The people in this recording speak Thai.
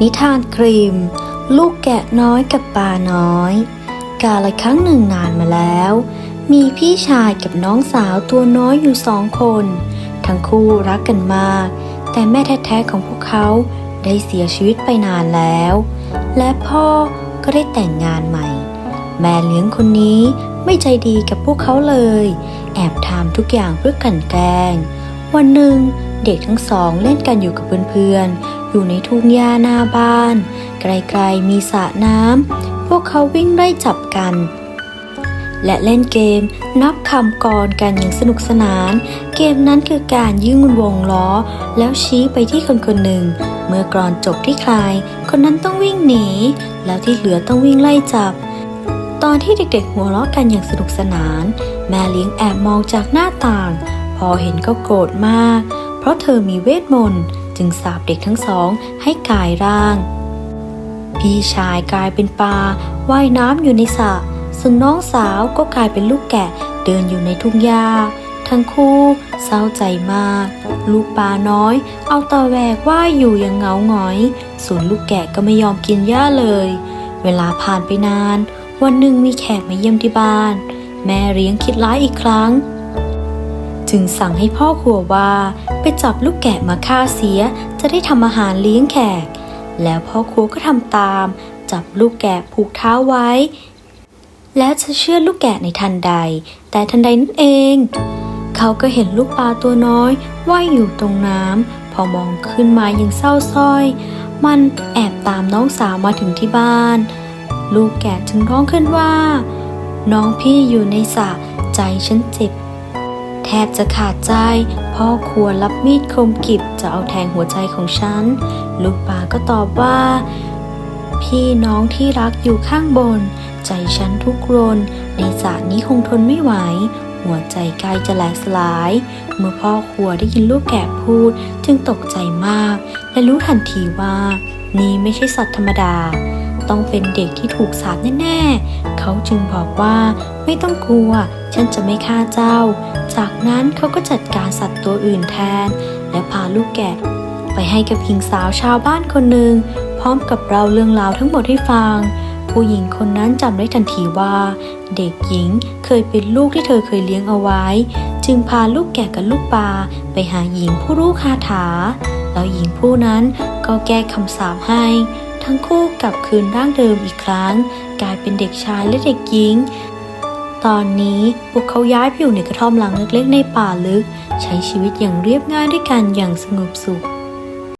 นิทานครีม ลูกแกะน้อยกับปลาน้อย กาละครั้งหนึ่งนานมาแล้ว มีพี่ชายกับน้องสาวตัวน้อยอยู่สองคน ทั้งคู่รักกันมาก แต่แม่แท้ๆของพวกเขาได้เสียชีวิตไปนานแล้ว และพ่อก็ได้แต่งงานใหม่ แม่เลี้ยงคนนี้ไม่ใจดีกับพวกเขาเลย แอบทำทุกอย่างเพื่อกันแกล้ง วันหนึ่งเด็กทั้งสองเล่นกันอยู่กับเพื่อนๆ อยู่ในทุ่งหญ้าหน้าบ้าน ไกลๆมีสระน้ำ พวกเขาวิ่งไล่จับกัน และเล่นเกมนับคำกรกันอย่างสนุกสนาน เกมนั้นคือการยื่นวงล้อ แล้วชี้ไปที่คนคนหนึ่ง เมื่อกรอนจบที่ใคร คนนั้นต้องวิ่งหนี แล้วที่เหลือต้องวิ่งไล่จับตอนที่เด็กๆ หัวเราะกันอย่างสนุกสนาน แม่เลี้ยงแอบมองจากหน้าต่าง พอเห็นก็โกรธมาก เพราะเธอมีเวทมนต์ จึงสาปเด็กทั้งสองให้กายร่าง พี่ชายกลายเป็นปลาว่ายน้ำอยู่ในสระส่วนน้องสาวก็กลายเป็นลูกแกะเดินอยู่ในทุ่งหญ้า ทั้งคู่เศร้าใจมาก ลูกปลาน้อย เอาตะแวกว่ายอยู่อย่างเหงาหงอย ส่วนลูกแกะก็ไม่ยอมกินหญ้าเลย เวลาผ่านไปนาน วันหนึ่งมีแขกมาเยี่ยมที่บ้าน แม่เลี้ยงคิดร้ายอีกครั้ง จึงสั่งให้พ่อครัวว่า ไปจับลูกแกะมาฆ่าเสียจะได้ทำอาหารเลี้ยงแขก แล้วพ่อครัวก็ทำตาม จับลูกแกะผูกเท้าไว้ แล้วจะเชื่อลูกแกะในทันใด แต่ทันใดนั่นเอง เขาก็เห็นลูกปลาตัวน้อยว่ายอยู่ตรงน้ำพอมองขึ้นมายังเศร้าสร้อย มันแอบตามน้องสาวมาถึงที่บ้าน ลูกแกะจึงร้องขึ้นว่า น้องพี่อยู่ในสระใจฉันเจ็บ แทบจะขาดใจ พ่อครัวรับมีดคมกริบจะเอาแทงหัวใจของฉัน ลูกปลาก็ตอบว่า พี่น้องที่รักอยู่ข้างบน ใจฉันทุกรน ในสระนี้คงทนไม่ไหว หัวใจกล้จะแหลกสลาย เมื่อพ่อครัวได้ยินลูกแกะพูดจึงตกใจมาก และรู้ทันทีว่า นี่ไม่ใช่สัตว์ธรรมดา ต้องเป็นเด็กที่ถูกสาปแน่ๆ เขาจึงบอกว่าไม่ต้องกลัว ฉันจะไม่ฆ่าเจ้า จากนั้นเขาก็จัดการสัตว์ตัวอื่นแทน และพาลูกแกะ ไปให้กับหญิงสาวชาวบ้านคนหนึ่ง พร้อมกับเราเรื่องราวทั้งหมดให้ฟัง ผู้หญิงคนนั้นจำได้ทันทีว่า เด็กหญิงเคยเป็นลูกที่เธอเคยเลี้ยงเอาไว้ จึงพาลูกแกะกับลูกปลาไปหาหญิงผู้รู้คาถา แล้วหญิงผู้นั้นก็แก้คำสาปให้ ทั้งคู่กลับคืนร่างเดิมอีกครั้ง กลายเป็นเด็กชายและเด็กหญิง ตอนนี้พวกเขาย้ายไปอยู่ในกระท่อมหลังเล็กๆในป่าลึก ใช้ชีวิตอย่างเรียบง่ายด้วยกันอย่างสงบสุข